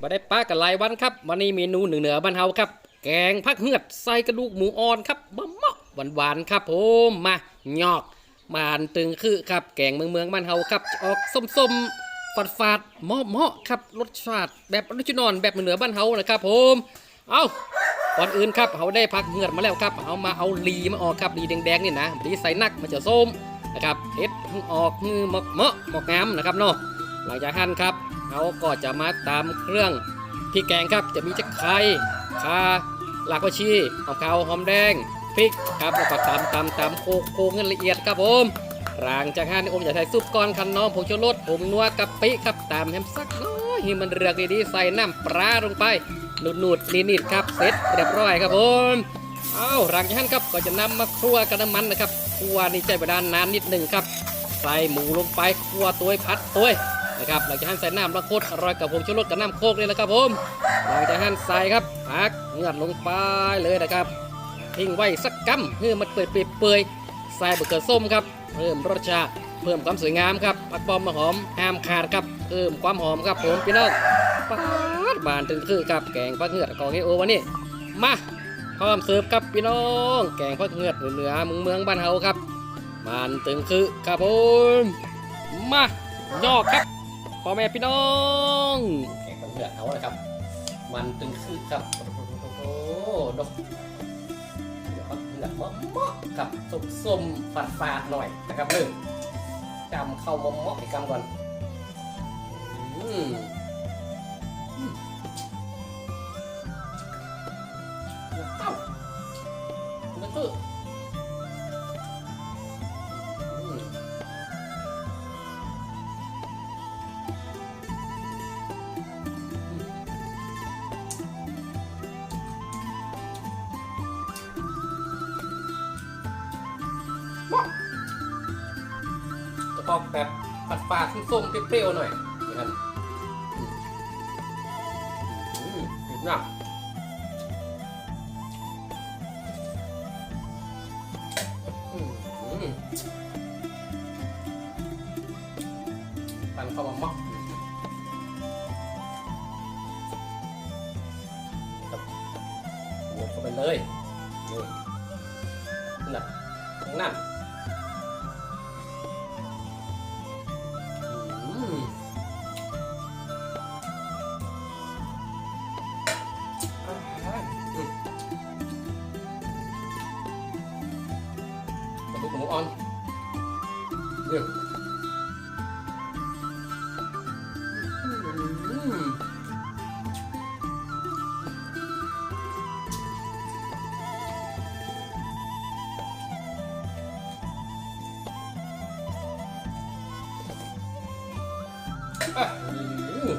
มาได้ป้ากันหลายวันครับวันนี้เมนูเหนือเหนือบ้านเฮาครับ แกงผักเหือดใส่กระดูกหมูอ่อนครับบะมาะหวานหวานๆครับผมมาหยอกมานตึงคือครับแกงเมืองเมืองบ้านเฮาครับออกส้มๆฝาดฝาดเหมาะเหมาะๆครับรสชาติแบบออริจินอลแบบเหนือบ้านเฮานะครับผมเอาก่อนอื่นครับเขาได้ผักเหือดมาแล้วครับเอามาเอาลีมาออกครับลีแดงๆนี่นะลีใส่นักมันจะส้มนะครับเฮ็ดออกมือหมาะเหมาะเหมาะงามนะครับเนาะหลังจากหั่นครับ เขาก็จะมาตามเครื่องพริกแกงครับ จะมีจะไข่ข่าหลากผักชีหอมขาวหอมแดงพริกครับแล้วก็ตำตำตำโคกโคกให้ละเอียดครับผมหลังจากหั่นอมจะใส่ซุปก้อนคันน้องผงชูรสผงนัวกะปิครับตามแฮมสักน้อยให้มันเรือกดีๆใส่น้ำปลาลงไปหนุดๆนิดๆครับเสร็จเรียบร้อยครับผมเอาหลังจากนั้นครับก็จะนำมาคั่วกับน้ำมันนะครับคั่วนี่ใช้เวลานานนิดหนึ่งครับ ใส่หมูลงไปคั่วตัวพัดตัว นะครับหลังจากนั้นใส่น้ำละโคตรอร่อยกับผงชูรสกับน้ำโคกเลยนะครับผมหลังจากนั้นใส่ครับผักเงือดลงไปเลยนะครับทิ้งไว้สักกัมเพื่อมันเปื่อยเปื่อยใส่บะเขือส้มครับเพิ่มรสชาติเพิ่มความสวยงามครับผักบอมมาหอมห้ามขาดครับเพิ่มความหอมครับผมพี่น้องปาดบานถึงคือครับแกงผักเหือดของเฮโอวันนี้มาพร้อมเสิร์ฟครับพี่น้อง แกงผักเหือดเหนือเมืองเมืองบ้านเฮาครับบานถึงคือครับผมมาย่อครับ พ่อแม่พี่น้องแขกเลือดเอาเลยครับ มันตึงคือครับโอ้โหดกเดี๋ยวก็เลือดมะมะกับส้มส้มฝาดฝาดๆหน่อยนะครับหนึ่งจำเข้ามะมะอีกคำก่อนอืมอืมเอ้ามันคือ จะออกแบบปัดฝาดๆส้มๆเปรี้ยวๆหน่อยนะครับอืมอืมอืมน่ะอืมอืมปั่นเข้ามามักครับโยนเข้าไปเลยนี่น่ะนั่น มูอ่อนเนี่ยอืมอะอืม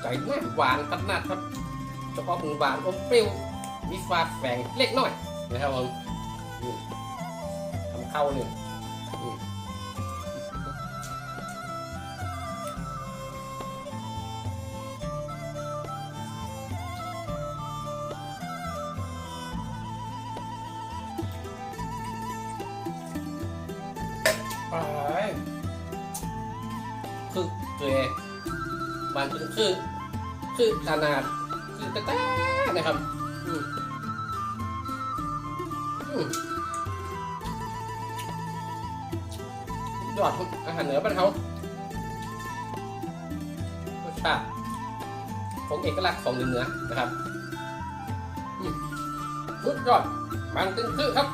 ใจแม่หวานขนาครับเฉพาะหมูหวานอมเปรี้ยวมีฝาดแฝงเล็กน้อยนะครับผม เข้าเนี่ยอืมไปคือเกยบานคือคือคือขนาดคือแต่แต่นะครับ อืมอืม ยอดอาหารเหนือบ้านเขารสชาติของเอกลักษณ์ของเหนือนะครับสุดยอดบางตึงคือครับ